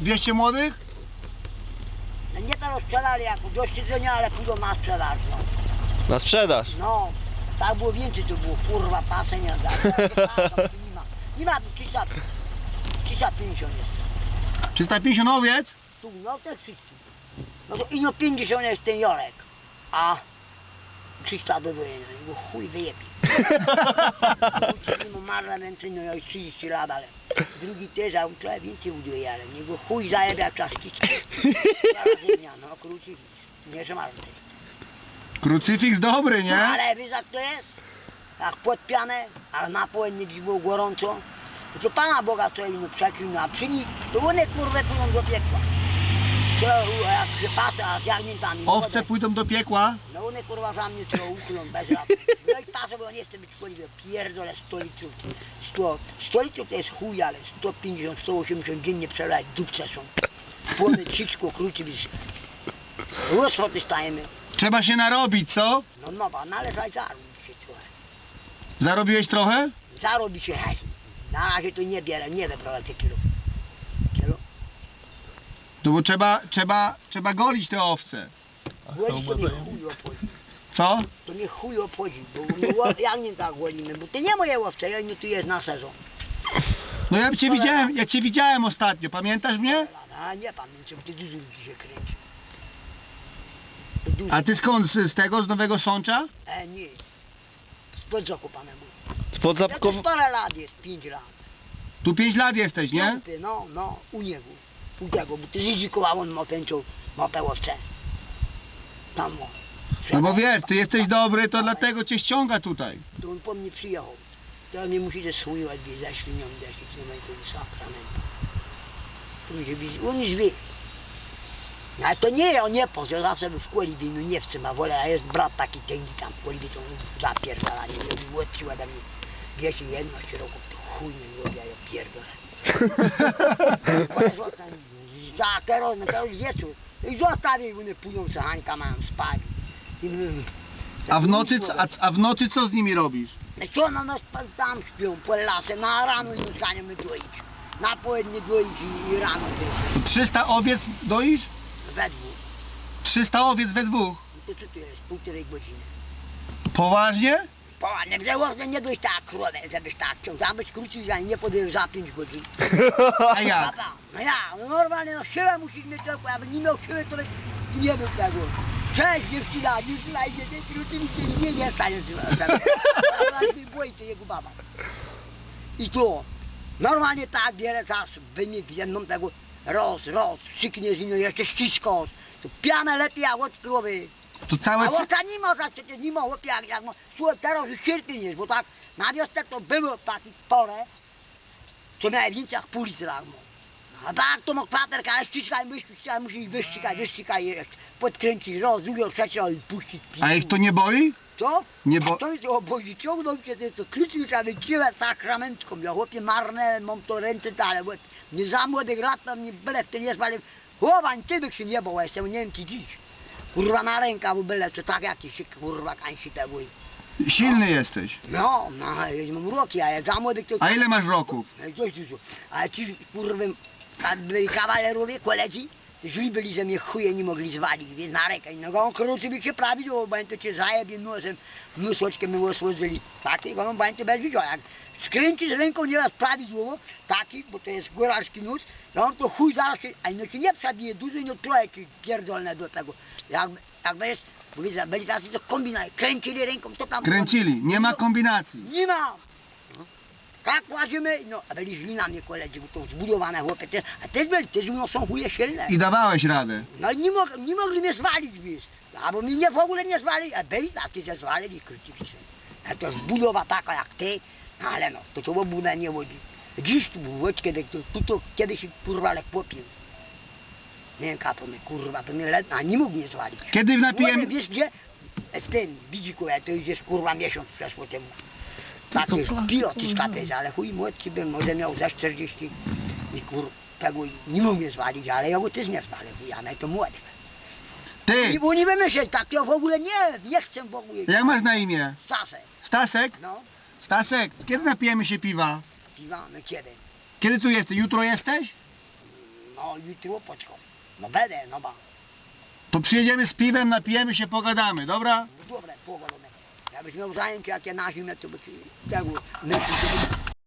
200 młodych? No nie to sprzedali jako do siedzenia, ale pójdą na sprzedaż. No. Na sprzedaż. no, tak było więcej, to było kurwa pasenia. Nie ma, nie ma tu 300, 350 jest. 350 owiec? Tu, no te wszystkie. No to ino 50 jest ten Jorek, a 300 do dojenia, bo chuj wyjebie. Mimo marna ręce, no już 30 lat, ale drugi też, a trochę więcej buduje, ale niego chuj zajebia czaszkiczki. Ziemia, no krucyfiks, nie że marny. Krucyfiks dobry, No, nie? ale wiesz jak to jest? Jak pod pianę, ale na południe gdzieś było gorąco, to Pana Boga co im przeklinał, a przy nich to one kurwa pójdą do piekła. Owce pójdą do piekła? No one kurwa za mnie co uklą bez rady. No i patrzę, bo nie chcę być szkodliwy. Pierdolę 100 litrów. 100, 100 litrów to jest chuj, ale 150, 180 dziennie przelać dupce są. Płony ciczko, króci byś. Rozwoty stajemy. Trzeba się narobić, co? No no, no ale zarobić się trochę. Zarobiłeś trochę? Zarobi się hej. Na razie to nie bierę, nie wyprowadzę kilo. No bo trzeba, trzeba, trzeba golić te owce. Goli to mnie chuj obchodzi. Co? To mnie chuj obchodzi, bo jak nie tak golimy, bo to nie moje łowce, ja nie tu jest na sezon. No ja cię widziałem, ja cię widziałem ostatnio, pamiętasz mnie? A nie pamiętam, bo to dużo ludzi się kręci. A ty skąd? Z, z tego, z Nowego Sącza? E, nie. Spod zakopanego. Spod Ja to zapkow... parę lat jest, pięć lat. Tu 5 lat jesteś, nie? Piąty, No, no, u niego. Tego, bo to ryzykował, on ma pęczą, ma pełowce. Tam ma. No bo wiesz, ty jesteś dobry, to dlatego cię ściąga tutaj. To on po mnie przyjechał. Teraz mnie musicie sływać, gdzieś za świnią, gdzieś co ma jakiś sakrament. Ludzie widzi- On już wie. Ale to nie, on nie poz, ja zawsze w Kolibii, no nie chcę, a wolę, a jest brat taki tęgi tam w Kolibii, co on zapierdala, nie wiem, łodcił ode mnie. Wiecie, jedno roku, to chuj nie robię, ja pierdolę. Tak, teraz, no teraz wieczór. I zostawię, bo nie pójdą, co Hańka mam spać. I, mm, A w nocy, c- a, a w nocy co z nimi robisz? co na nas pan tam śpią po na rano nie zostaniemy doić. Na południe doić i, i rano też. 300 owiec doisz? We dwóch. 300 owiec we dwóch. No to co to jest? Półtorej godziny. Poważnie? Poładnie, że można nie dojść tak krowę, żebyś tak chciał. Zabyś krócił za nie za pięć godzin. A jak? Tata, No ja, no normalnie, no siłę musisz mieć tylko, aby nie miał siły, to nie był tego. Cześć dziewczyna, nie znajdzie, nie króci się nie, nie stanie z tym. boi to jego baba. I to, normalnie tak bierę czas, wyjmie jedną tego, roz, roz, szyknie z nią, jeszcze ścisko, to pianę lepiej jak od krowy. To całe... A łopka nie tak przecież nie ma chłopie, jak, jak ma, słuchaj, teraz już cierpień jest, bo tak na wiosnę to było taki porę, co miałem więcej litra. no. A tak to ma kwaterka, ale ściskaj, wyściskaj, musi ich wyściskać, wyściskaj, podkręcić, roz, drugiego, trzeciego i puścić. A ich to nie boi? Co? Nie bo... To jest obozi, ciągnął cię, to, to klucz już aby ciłę sakramentką, ja chłopie marne, mam to ręce dalej, bo nie za młodych lat, tam nie byle w tym nie spali, chłopań, ty bych się nie bał, ja jestem nie wiem czy dziś. Kurwa na ręka, bo byle, to tak jakiś kurwa, kańsi te bój. Silny jesteś. No, no, ja mam roki, a ja za młodych to... A ile masz roków? Coś dużo. A ci, kurwa, byli kawalerowie, koledzy, źli byli, że mnie chuje nie mogli zwalić, więc na rękę. No, on krótszy by się prawidłowo, bo to cię zajebie nosem, nosочkiem my osłodzili. Takiego, no, bo to bez widział, jak skręcisz ręką nieraz prawidłowo, taki, bo to jest góralski nóż, no on to chuj zaraz się, a no ci nie przebije dużo, no trochę ci pierdolne do tego. Jak, jak będziesz, bo widzę, byli tacy, to kombinaj, kręcili ręką, to tam... Kręcili. Nie ma kombinacji. Nie ma. Tak łazimy, no, a byli źli na mnie koledzy, bo to zbudowane chłopy, te, a też byli, też no, są chuje silne. I dawałeś radę. No i nie, mog, nie mogli mnie zwalić, wiesz. Albo mnie nie, w ogóle nie zwali, a byli takie, że zwalili krucyfiksy. A to zbudowa taka jak ty, no ale no, to co buda nie wodzi. Dziś tu był łódź, kiedy to, tu to kiedyś kurwa ale popił. Nie wiem, kapo mnie, kurwa, to mnie led, a nie mógł mnie zwalić. Kiedy napijem... wiesz gdzie? W tym, Bidziku, ja to już jest kurwa miesiąc przeszło temu. Tak płacz, pilot i szkapy, ale chuj młodszy był, może miał za 40 i kur, tego nie mógł mnie zwalić, ale ja go też nie zwalę, ja na to młody. Ty! I bo nie wymyśleć, tak ja w ogóle nie, nie chcę w ogóle. Jak masz na imię? Stasek, Stasek? no, Stasek, kiedy napijemy się piwa? piwa, no kiedy? Kiedy tu jesteś? Jutro jesteś? No jutro poczką. No będę, no ba. To przyjedziemy z piwem, napijemy się, pogadamy, dobra? No dobre, pogodone. Ja byś miał zajęcie, jakie na zimę, to by ci tego myśli, to by